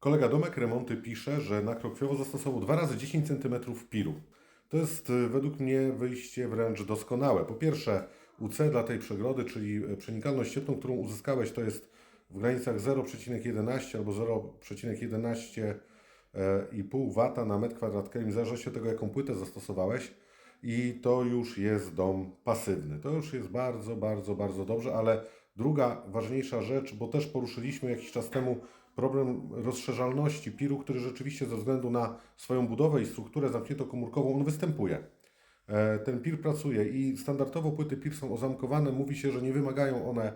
Kolega Domek Remonty pisze, że na Krokwiowo zastosował 2 razy 10 cm piru. To jest y, według mnie wyjście wręcz doskonałe. Po pierwsze, UC dla tej przegrody, czyli e, przenikalność świetną, którą uzyskałeś, to jest w granicach 0,11 albo 0,11 i pół wata na metr kwadratkę, w zależności od tego, jaką płytę zastosowałeś. I to już jest dom pasywny. To już jest bardzo, bardzo, bardzo dobrze, ale druga ważniejsza rzecz, bo też poruszyliśmy jakiś czas temu problem rozszerzalności piru, który rzeczywiście ze względu na swoją budowę i strukturę zamknięto-komórkową, on występuje. E, Ten pir pracuje i standardowo płyty pir są ozamkowane. Mówi się, że nie wymagają one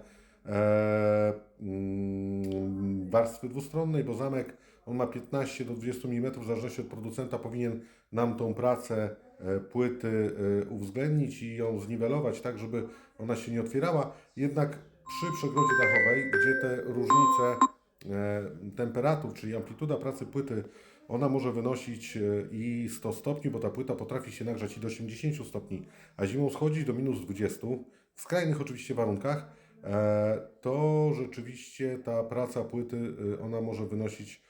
e, mm, warstwy dwustronnej, bo zamek on ma 15 do 20 mm, w zależności od producenta powinien nam tą pracę e, płyty e, uwzględnić i ją zniwelować tak, żeby ona się nie otwierała. Jednak przy przegrodzie dachowej, gdzie te różnice e, temperatur, czyli amplituda pracy płyty, ona może wynosić i 100 stopni, bo ta płyta potrafi się nagrzać i do 80 stopni, a zimą schodzić do minus 20, w skrajnych oczywiście warunkach, to rzeczywiście ta praca płyty, ona może wynosić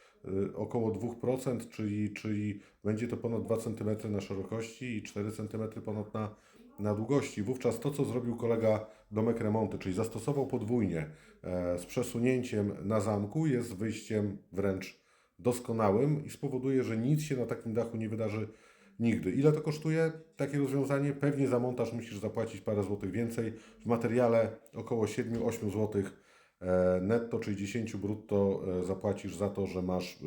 około 2%, czyli, czyli będzie to ponad 2 cm na szerokości i 4 cm ponad na, na długości. Wówczas to, co zrobił kolega Domek Remonty, czyli zastosował podwójnie e, z przesunięciem na zamku, jest wyjściem wręcz doskonałym i spowoduje, że nic się na takim dachu nie wydarzy nigdy. Ile to kosztuje takie rozwiązanie? Pewnie za montaż musisz zapłacić parę złotych więcej. W materiale około 7-8 złotych netto, czyli 10 brutto e, zapłacisz za to, że masz e,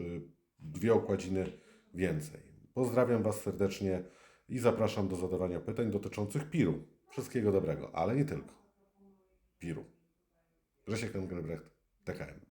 dwie okładziny więcej. Pozdrawiam Was serdecznie i zapraszam do zadawania pytań dotyczących piru. Wszystkiego dobrego, ale nie tylko. Piru. Grzesiek Engelbrecht, TKM.